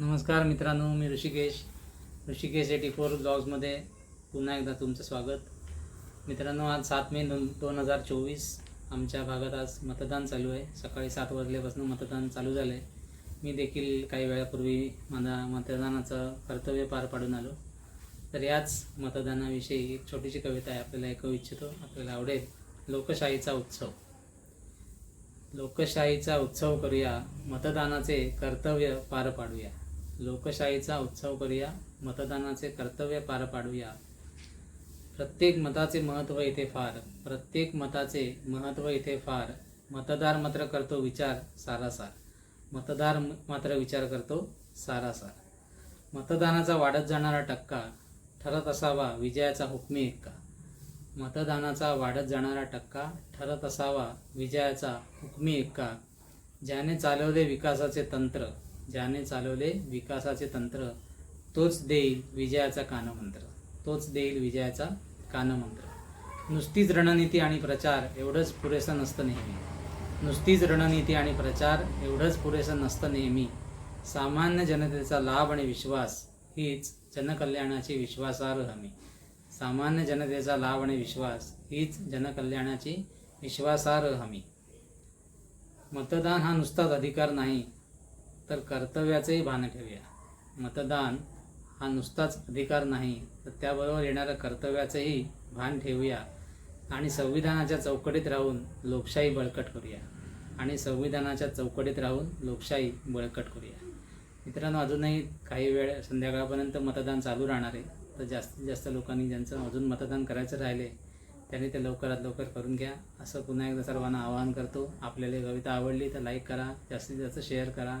नमस्कार मित्रांनो मी ऋषिकेश. ऋषिकेश एटी फोर ब्लॉग्समध्ये पुन्हा एकदा तुमचं स्वागत. मित्रांनो आज सात मे दोन दोन हजार चोवीस. आमच्या भागात आज मतदान चालू आहे. सकाळी सात वाजल्यापासून मतदान चालू झालं आहे मी देखील काही वेळापूर्वी माझा मतदानाचं कर्तव्य पार पाडून आलो. तर याच मतदानाविषयी एक छोटीशी कविता आहे आपल्याला ऐकू इच्छितो. आपल्याला आवडेल. लोकशाहीचा उत्सव. लोकशाहीचा उत्सव करूया. मतदानाचे कर्तव्य पार पाडूया. लोकशाहीचा उत्सव करूया मतदानाचे कर्तव्य पार पाडूया. प्रत्येक मताचे महत्त्व इथे फार प्रत्येक मताचे महत्त्व इथे फार. मतदार मात्र करतो विचार सारासार. मतदार म- मात्र विचार करतो सारासार. मतदानाचा वाढत जाणारा टक्का ठरत असावा विजयाचा हुकमी एक्का. मतदानाचा वाढत जाणारा टक्का ठरत असावा विजयाचा हुकमी एक्का. ज्याने चालवले विकासाचे तंत्र ज्याने चालवले विकासाचे तंत्र तोच देईल विजयाचा कानमंत्र. तोच देईल विजयाचा कानमंत्र. नुसतीच रणनीती आणि प्रचार एवढंच पुरेसं नसतं नेहमी. नुसतीच रणनीती आणि प्रचार एवढंच पुरेसं नसतं नेहमी. सामान्य जनतेचा लाभ आणि विश्वास हीच जनकल्याणाची विश्वासार्ह हमी सामान्य जनतेचा लाभ आणि विश्वास हीच जनकल्याणाची विश्वासार्ह हमी मतदान हा नुसताच अधिकार नाही तर कर्तव्याचंही भान ठेवूया. मतदान हा नुसताच अधिकार नाही तर त्याबरोबर येणाऱ्या कर्तव्याचंही भान ठेवूया आणि संविधानाच्या चौकटीत राहून लोकशाही बळकट करूया. आणि संविधानाच्या चौकटीत राहून लोकशाही बळकट करूया. मित्रांनो अजूनही काही वेळ संध्याकाळपर्यंत मतदान चालू राहणार आहे. तर जास्तीत जास्त लोकांनी ज्यांचं अजून मतदान करायचं राहिले त्यांनी ते लवकरात लवकर करून घ्या. असं पुन्हा एकदा सर्वांना आवाहन करतो. आपल्याला कविता आवडली तर लाईक करा. जास्तीत जास्त शेअर करा.